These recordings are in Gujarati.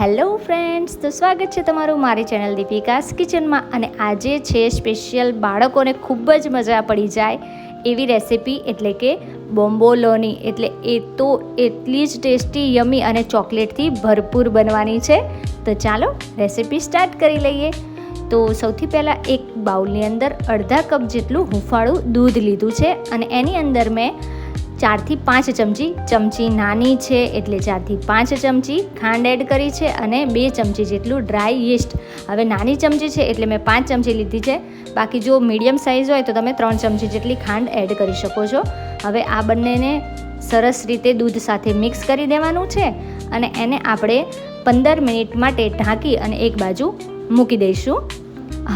હેલો ફ્રેન્ડ્સ, તો સ્વાગત છે તમારું મારી ચેનલ દીપિકાસ કિચનમાં. અને આજે છે સ્પેશિયલ બાળકોને ખૂબ જ મજા પડી જાય એવી રેસિપી, એટલે કે બોમ્બોલોની. એટલે એ તો એટલી જ ટેસ્ટી, યમી અને ચોકલેટથી ભરપૂર બનવાની છે. તો ચાલો રેસિપી સ્ટાર્ટ કરી લઈએ. તો સૌથી પહેલાં એક બાઉલની અંદર અડધા કપ જેટલું હુંફાળું દૂધ લીધું છે. અને એની અંદર મેં ચારથી પાંચ ચમચી ચમચી નાની છે એટલે ચારથી પાંચ ચમચી ખાંડ એડ કરી છે અને બે ચમચી જેટલું ડ્રાય યીસ્ટ. હવે નાની ચમચી છે એટલે મેં પાંચ ચમચી લીધી છે. બાકી જો મીડિયમ સાઇઝ હોય તો તમે ત્રણ ચમચી જેટલી ખાંડ એડ કરી શકો છો. હવે આ બંનેને સરસ રીતે દૂધ સાથે મિક્સ કરી દેવાનું છે અને એને આપણે પંદર મિનિટ માટે ઢાંકી અને એક બાજુ મૂકી દઈશું.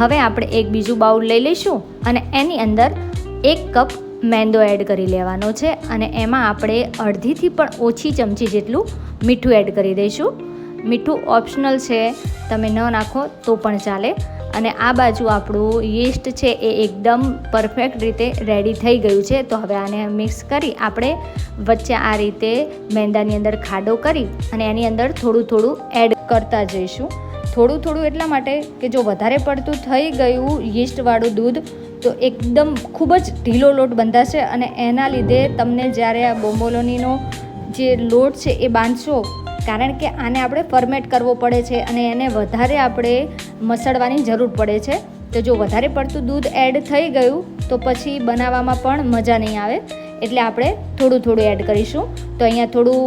હવે આપણે એક બીજું બાઉલ લઈ લઈશું અને એની અંદર એક કપ મેંદો એડ કરી લેવાનો છે અને એમાં આપણે અડધીથી પણ ઓછી ચમચી જેટલું મીઠું એડ કરી દઈશું. મીઠું ઓપ્શનલ છે, તમે ન નાખો તો પણ ચાલે. અને આ બાજુ આપણું યીસ્ટ છે એ એકદમ પરફેક્ટ રીતે રેડી થઈ ગયું છે. તો હવે આને મિક્સ કરી આપણે વચ્ચે આ રીતે મેંદાની અંદર ખાડો કરી અને એની અંદર થોડું થોડું એડ કરતા જઈશું. થોડું થોડું એટલા માટે કે જો વધારે પડતું થઈ ગયું યીસ્ટવાળું દૂધ તો એકદમ ખૂબ જ ઢીલો લોટ બંધાશે અને એના લીધે તમને જ્યારે આ બોમ્બોલોનીનો જે લોટ છે એ બાંધશો, કારણ કે આને આપણે ફર્મેટ કરવો પડે છે અને એને વધારે આપણે મસળવાની જરૂર પડે છે. તો જો વધારે પડતું દૂધ એડ થઈ ગયું, તો પછી બનાવવામાં પણ મજા નહીં આવે. એટલે આપણે થોડું થોડું એડ કરીશું. તો અહીંયા થોડું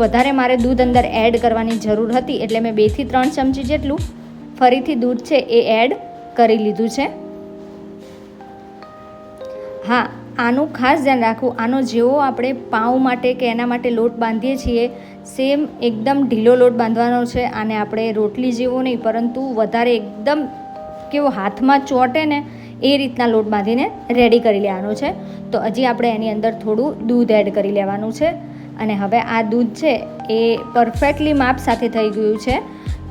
વધારે મારે દૂધ અંદર એડ કરવાની જરૂર હતી, એટલે મેં બેથી ત્રણ ચમચી જેટલું ફરીથી દૂધ છે એ એડ કરી લીધું છે. હા, આનું ખાસ ધ્યાન રાખવું. આનો જેવો આપણે પાઉં માટે કે એના માટે લોટ બાંધીએ છીએ સેમ એકદમ ઢીલો લોટ બાંધવાનો છે. આને આપણે રોટલી જેવો નહીં, પરંતુ વધારે એકદમ કેવો હાથમાં ચોંટે ને, એ રીતના લોટ બાંધીને રેડી કરી લેવાનો છે. તો હજી આપણે એની અંદર થોડું દૂધ એડ કરી લેવાનું છે. અને હવે આ દૂધ છે એ પરફેક્ટલી માપ સાથે થઈ ગયું છે.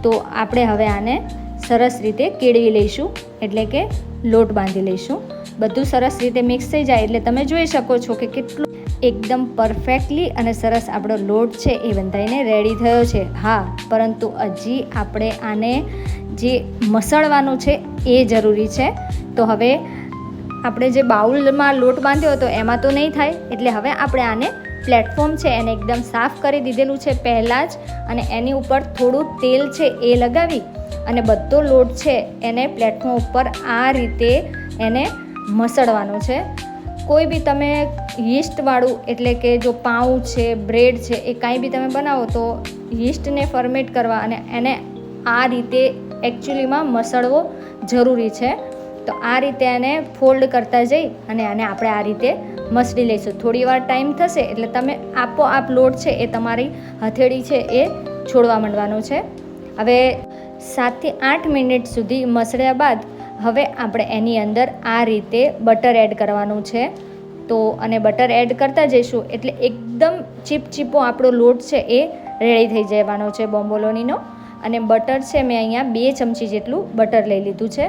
તો આપણે હવે આને સરસ રીતે કેળવી લઈશું. એટલે કે લોટ બાંધી લઈશું. બધું સરસ રીતે મિક્સ થઈ જાય એટલે તમે જોઈ શકો છો કે કેટલું એકદમ પરફેક્ટલી અને સરસ આપણો લોટ છે એ બંધાઈને રેડી થયો છે. હા, પરંતુ હજી આપણે આને જે મસળવાનું છે એ જરૂરી છે. તો હવે આપણે જે બાઉલમાં લોટ બાંધ્યો હતો એમાં તો નહીં થાય, એટલે હવે આપણે આને પ્લેટફોર્મ છે એને એકદમ સાફ કરી દીધેલું છે પહેલાં જ અને એની ઉપર થોડું તેલ છે એ લગાવી અને બધો લોટ છે એને પ્લેટફોર્મ ઉપર આ રીતે એને મસળવાનો છે. કોઈ બી તમે યીસ્ટવાળું, એટલે કે જો પાઉં છે, બ્રેડ છે, એ કાંઈ બી તમે બનાવો તો યીસ્ટને ફર્મેટ કરવા અને એને આ રીતે એકચ્યુઅલીમાં મસળવો જરૂરી છે. તો આ રીતે એને ફોલ્ડ કરતા જઈ અને આને આપણે આ રીતે મસળી લઈશું. થોડી વાર ટાઈમ થશે એટલે તમે આપોઆપ લોટ છે એ તમારી હથેળી છે એ છોડવા માંડવાનો છે. હવે સાતથી આઠ મિનિટ સુધી મસળ્યા બાદ હવે આપણે એની અંદર આ રીતે બટર એડ કરવાનું છે. તો અને બટર એડ કરતા જઈશું એટલે એકદમ ચીપચીપો આપણો લોટ છે એ રેડી થઈ જવાનો છે બોમ્બોલોનીનો. અને બટર છે મેં અહીંયા બે ચમચી જેટલું બટર લઈ લીધું છે.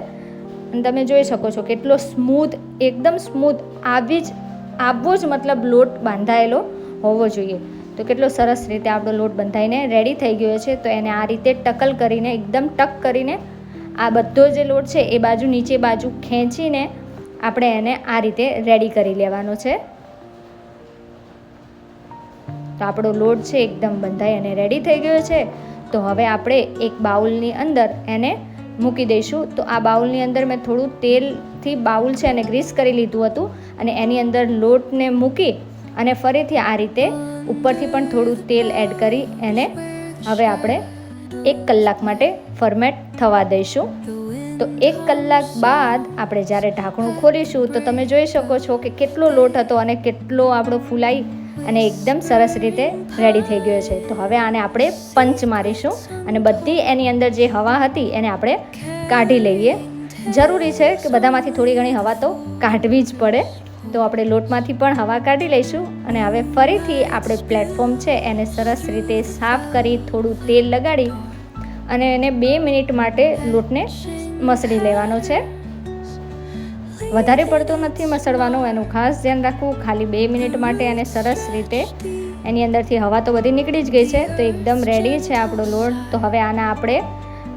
અને તમે જોઈ શકો છો કેટલો સ્મૂથ એકદમ સ્મૂથ આવી જ, આવો જ મતલબ લોટ બાંધાયેલો હોવો જોઈએ. તો કેટલો સરસ રીતે આપણો લોટ બંધાઈને રેડી થઈ ગયો છે. તો એને આ રીતે ટકલ કરીને, એકદમ ટક કરીને આ બધો જે લોટ છે એ બાજુ, નીચે બાજુ ખેંચીને આપણે એને આ રીતે રેડી કરી લેવાનો છે. તો આપણો લોટ છે એકદમ બંધાઈ અને રેડી થઈ ગયો છે. તો હવે આપણે એક બાઉલની અંદર એને મૂકી દઈશું. તો આ બાઉલની અંદર મેં થોડું તેલથી બાઉલ છે એને ગ્રીસ કરી લીધું હતું અને એની અંદર લોટને મૂકી અને ફરીથી આ રીતે ઉપરથી પણ થોડું તેલ એડ કરી એને હવે આપણે એક કલાક માટે ફર્મેટ થવા દઈશું. તો એક કલાક બાદ આપણે જ્યારે ઢાંકણું ખોલીશું, તો તમે જોઈ શકો છો કે કેટલો લોટ હતો અને કેટલો આપણો ફૂલાઈ અને એકદમ સરસ રીતે રેડી થઈ ગયો છે. તો હવે આને આપણે પંચ મારીશું અને બધી એની અંદર જે હવા હતી એને આપણે કાઢી લઈએ. જરૂરી છે કે બધામાંથી થોડી ઘણી હવા તો કાઢવી જ પડે. તો આપણે લોટમાંથી પણ હવા કાઢી લઈશું અને હવે ફરીથી આપણે પ્લેટફોર્મ છે એને સરસ રીતે સાફ કરી થોડું તેલ લગાડી અને એને બે મિનિટ માટે લોટને મસળી લેવાનો છે. વધારે પડતો નથી મસળવાનો, એનું ખાસ ધ્યાન રાખવું. ખાલી બે મિનિટ માટે એને સરસ રીતે એની અંદરથી હવા તો બધી નીકળી જ ગઈ છે, તો એકદમ રેડી છે આપણો લોટ. તો હવે આના આપણે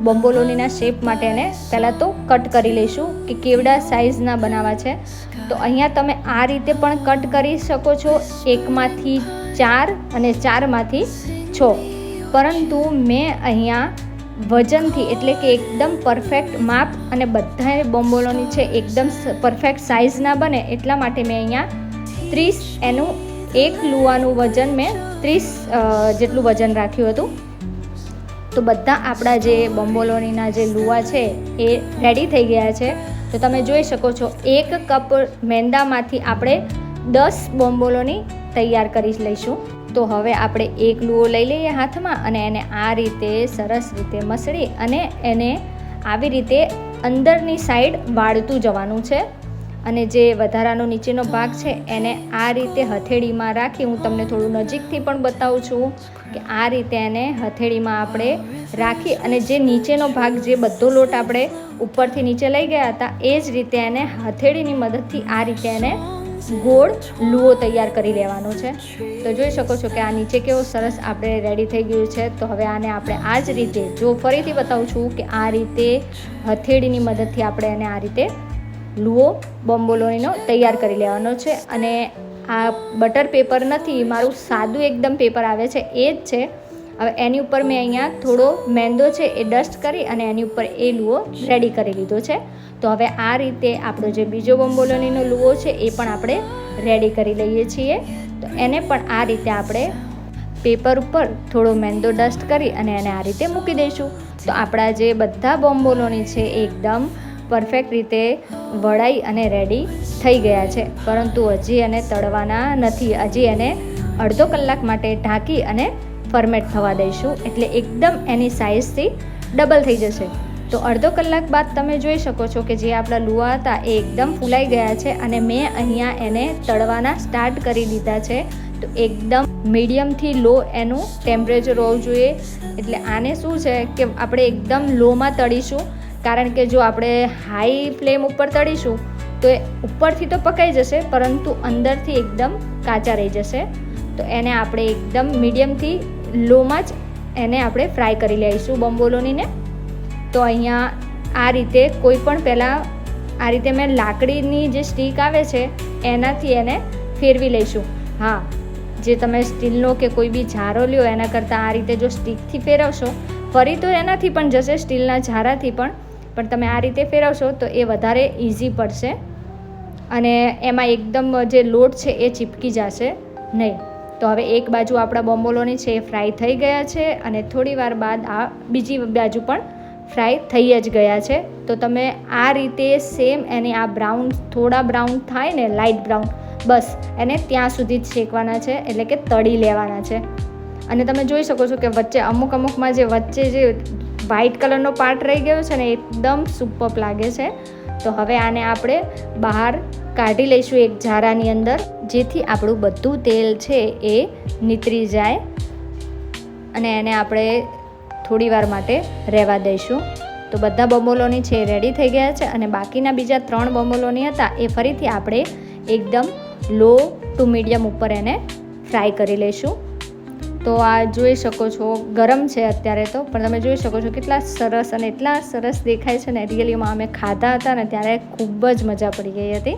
બોમ્બોલોનીના શેપ માટે એને પહેલાં તો કટ કરી લઈશું કે કેવડા સાઇઝના બનાવવા છે. તો અહીંયા તમે આ રીતે પણ કટ કરી શકો છો. એકમાંથી ચાર અને ચારમાંથી છ. પરંતુ મેં અહીંયા વજનથી એટલે કે એકદમ પરફેક્ટ માપ અને બધા બોમ્બોલોની છે એકદમ પરફેક્ટ સાઇઝના બને એટલા માટે મેં અહીંયા ત્રીસ એનું એક લુવાનું વજન મેં ત્રીસ જેટલું વજન રાખ્યું હતું. તો બધા આપણા જે બોમ્બોલોનીના જે લુવા છે એ રેડી થઈ ગયા છે. તો તમે જોઈ શકો છો, એક કપ મેંદામાંથી આપણે દસ બોમ્બોલોની તૈયાર કરી લઈશું. તો હવે આપણે એક લુઓ લઈ લઈએ હાથમાં અને એને આ રીતે સરસ રીતે મસળી અને એને આવી રીતે અંદરની સાઈડ વાળતું જવાનું છે. અને જે વધારાનો નીચેનો ભાગ છે, એને આ રીતે હથેળીમાં રાખી હું તમને થોડું નજીકથી પણ બતાવું છું કે આ રીતે એને હથેળીમાં આપણે રાખી અને જે નીચેનો ભાગ જે બધો લોટ આપણે ઉપરથી નીચે લઈ ગયા હતા, એ જ રીતે એને હથેળીની મદદથી આ રીતે એને ગોળ લુઓ તૈયાર કરી લેવાનો છે. તો જોઈ શકો છો કે આ નીચે કેવો સરસ આપણે રેડી થઈ ગયું છે. તો હવે આને આપણે આ જ રીતે, જો ફરીથી બતાવું છું કે આ રીતે હથેળીની મદદથી આપણે એને આ રીતે લુઓ બોમ્બોલોનીનો તૈયાર કરી લેવાનો છે અને આ બટર પેપર નથી, મારું સાદું એકદમ પેપર આવે છે, એ જ છે. હવે એની ઉપર મેં અહીંયા થોડો મેંદો છે એ ડસ્ટ કરી અને એની ઉપર એ લુઓ રેડી કરી લીધો છે. તો હવે આ રીતે આપણો જે બીજો બોમ્બોલોનીનો લુઓ છે એ પણ આપણે રેડી કરી લઈએ છીએ. તો એને પણ આ રીતે આપણે પેપર ઉપર થોડો મેંદો ડસ્ટ કરી અને એને આ રીતે મૂકી દઈશું. તો આપણા જે બધા બોમ્બોલોની છે એ એકદમ પરફેક્ટ રીતે વળાઈ અને રેડી થઈ ગયા છે. પરંતુ હજી એને તળવાના નથી. હજી એને અડધો કલાક માટે ઢાંકી અને ફર્મેટ થવા દઈશું. એટલે એકદમ એની સાઇઝથી ડબલ થઈ જશે. તો અડધો કલાક બાદ તમે જોઈ શકો છો કે જે આપણા લુવા હતા એ એકદમ ફૂલાઈ ગયા છે અને મેં અહીંયા એને તળવાના સ્ટાર્ટ કરી દીધા છે. તો એકદમ મીડિયમથી લો એનું ટેમ્પરેચર હોવું જોઈએ. એટલે આને શું છે કે આપણે એકદમ લોમાં તળીશું. કારણ કે જો આપણે હાઈ ફ્લેમ ઉપર તળીશું, તો એ ઉપરથી તો પકાઈ જશે, પરંતુ અંદરથી એકદમ કાચા રહી જશે. તો એને આપણે એકદમ મીડિયમથી લોમાં જ એને આપણે ફ્રાય કરી લઈશું બંબોલોનીને તો અહીંયા આ રીતે કોઈ પણ પહેલાં આ રીતે મેં લાકડીની જે સ્ટીક આવે છે, એનાથી એને ફેરવી લઈશું. હા, જે તમે સ્ટીલનો કે કોઈ બી ઝારો લ્યો, એના કરતાં આ રીતે જો સ્ટીકથી ફેરવશો, ફરી તો એનાથી પણ જશે, સ્ટીલના ઝારાથી પણ. પણ તમે આ રીતે ફેરવશો તો એ વધારે ઇઝી પડશે. અને એમાં એકદમ જે લોટ છે એ ચીપકી જશે નહીં. તો હવે એક બાજુ આપણા બોમ્બોલોની છે એ ફ્રાય થઈ ગયા છે અને થોડી વાર બાદ આ બીજી બાજુ પણ ફ્રાય થઈ જ ગયા છે. તો તમે આ રીતે સેમ એની આ બ્રાઉન થોડા બ્રાઉન થાય ને લાઇટ બ્રાઉન બસ એને ત્યાં સુધી જ શેકવાના છે, એટલે કે તળી લેવાના છે. અને તમે જોઈ શકો છો કે વચ્ચે અમુક અમુકમાં જે વચ્ચે જે વ્હાઈટ કલરનો પાર્ટ રહી ગયો છે ને એકદમ સુપર લાગે છે. તો હવે આને આપણે બહાર કાઢી લઈશું એક ઝારાની અંદર, જેથી આપણું બધું તેલ છે એ નીતરી જાય. અને એને આપણે થોડી વાર માટે રહેવા દઈશું. તો બધા બમોલોની છે રેડી થઈ ગયા છે અને બાકીના બીજા ત્રણ બમોલોની હતા એ ફરીથી આપણે એકદમ લો ટુ મીડિયમ ઉપર એને ફ્રાય કરી લઈશું. તો આ જોઈ શકો છો. ગરમ છે અત્યારે તો, પણ તમે જોઈ શકો છો કેટલા સરસ અને એટલા સરસ દેખાય છે ને. રિયલીમાં અમે ખાધા હતા ને ત્યારે ખૂબ જ મજા પડી ગઈ હતી.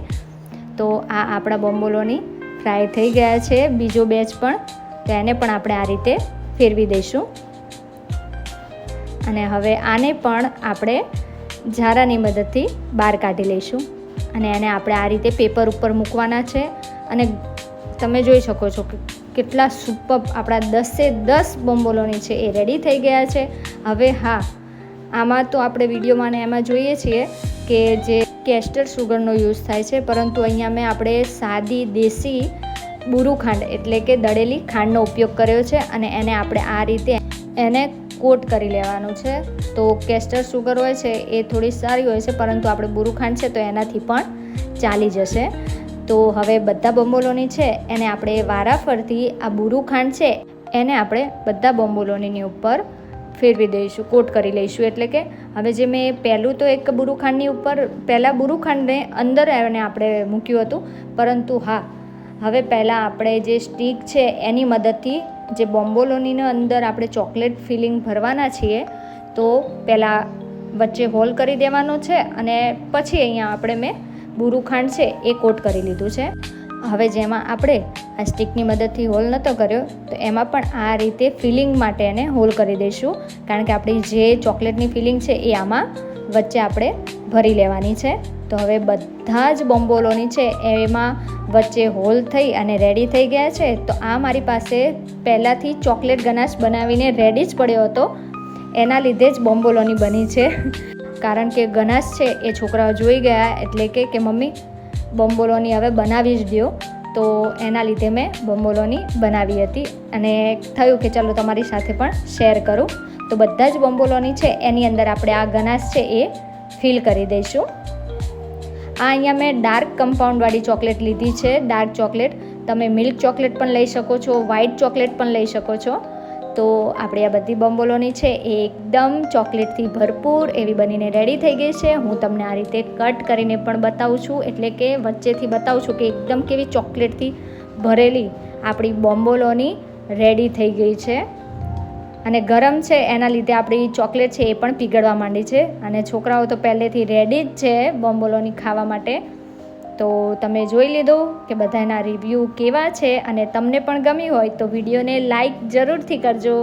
તો આ આપણા બોમ્બોલોની ફ્રાય થઈ ગયા છે. બીજો બેચ પણ, તો એને પણ આપણે આ રીતે ફેરવી દઈશું. અને હવે આને પણ આપણે ઝારાની મદદથી બહાર કાઢી લઈશું. અને એને આપણે આ રીતે પેપર ઉપર મૂકવાના છે. અને તમે જોઈ શકો છો કે કેટલા સુપર આપણા દસે દસ બોમ્બોલોની છે એ રેડી થઈ ગયા છે. હવે હા, આમાં તો આપણે વિડીયોમાં એમાં જોઈએ છીએ કે જે કેસ્ટર સુગરનો યુઝ થાય છે, પરંતુ અહીંયા મેં આપણે સાદી દેશી બુરુ ખાંડ એટલે કે દળેલી ખાંડનો ઉપયોગ કર્યો છે અને એને આપણે આ રીતે એને કોટ કરી લેવાનું છે. તો કેસ્ટર સુગર હોય છે એ થોડી સારી હોય છે, પરંતુ આપણે બુરુ ખાંડ છે તો એનાથી પણ ચાલી જશે. તો હવે બધા બોમ્બોલોની છે, એને આપણે વારાફરતી આ બુરું ખાંડ છે, એને આપણે બધા બોમ્બોલોનીની ઉપર ફેરવી દઈશું, કોટ કરી લઈશું. એટલે કે હવે જે મેં પહેલું તો એક બુરુખાંડની ઉપર, પહેલાં બુરુખાંડને અંદર એને આપણે મૂક્યું હતું. પરંતુ હા, હવે પહેલાં આપણે જે સ્ટીક છે, એની મદદથી જે બોમ્બોલોનીની અંદર આપણે ચોકલેટ ફિલિંગ ભરવાના છીએ, તો પહેલાં વચ્ચે હોલ કરી દેવાનો છે અને પછી અહીંયા આપણે મેં બુરું ખાંડ છે એ કોટ કરી લીધું છે. હવે જેમાં આપણે આ સ્ટિકની મદદથી હોલ નહોતો કર્યો, તો એમાં પણ આ રીતે ફિલિંગ માટે એને હોલ કરી દઈશું. કારણ કે આપણી જે ચોકલેટની ફિલિંગ છે એ આમાં વચ્ચે આપણે ભરી લેવાની છે. તો હવે બધા જ બોમ્બોલોની છે એમાં વચ્ચે હોલ થઈ અને રેડી થઈ ગયા છે. તો આ મારી પાસે પહેલાંથી ચોકલેટ ગનાશ બનાવીને રેડી જ પડ્યો હતો. એના લીધે જ બોમ્બોલોની બની છે. કારણ કે ગનાશ છે, એ છોકરાઓ જોઈ ગયા એટલે કે કે મમ્મી, બોમ્બોલોની હવે બનાવી જ દો તો એના લીધે મેં બોમ્બોલોની બનાવી હતી. અને થયું કે ચાલો તમારી સાથે પણ શેર કરું. તો બધા જ બોમ્બોલોની છે, એની અંદર આપણે આ ગનાશ છે, એ ફિલ કરી દઈશું. આ અહીંયા મેં ડાર્ક કમ્પાઉન્ડવાળી ચોકલેટ લીધી છે. ડાર્ક ચોકલેટ, તમે મિલ્ક ચોકલેટ પણ લઈ શકો છો, વ્હાઇટ ચોકલેટ પણ લઈ શકો છો. તો આપણે આ બધી બોમ્બોલોની છે એ એકદમ ચોકલેટથી ભરપૂર એવી બનીને રેડી થઈ ગઈ છે. હું તમને આ રીતે કટ કરીને પણ બતાવું છું. એટલે કે વચ્ચેથી બતાવું છું કે એકદમ કેવી ચોકલેટથી ભરેલી આપણી બોમ્બોલોની રેડી થઈ ગઈ છે. અને ગરમ છે, એના લીધે આપણી ચોકલેટ છે એ પણ પીગળવા માંડી છે. અને છોકરાઓ તો પહેલેથી રેડી જ છે બોમ્બોલોની ખાવા માટે. તો તમે જોઈ લીધો કે બધાના રિવ્યૂ કેવા છે અને તમને પણ ગમી હોય તો વિડીયોને લાઈક જરૂરથી કરજો.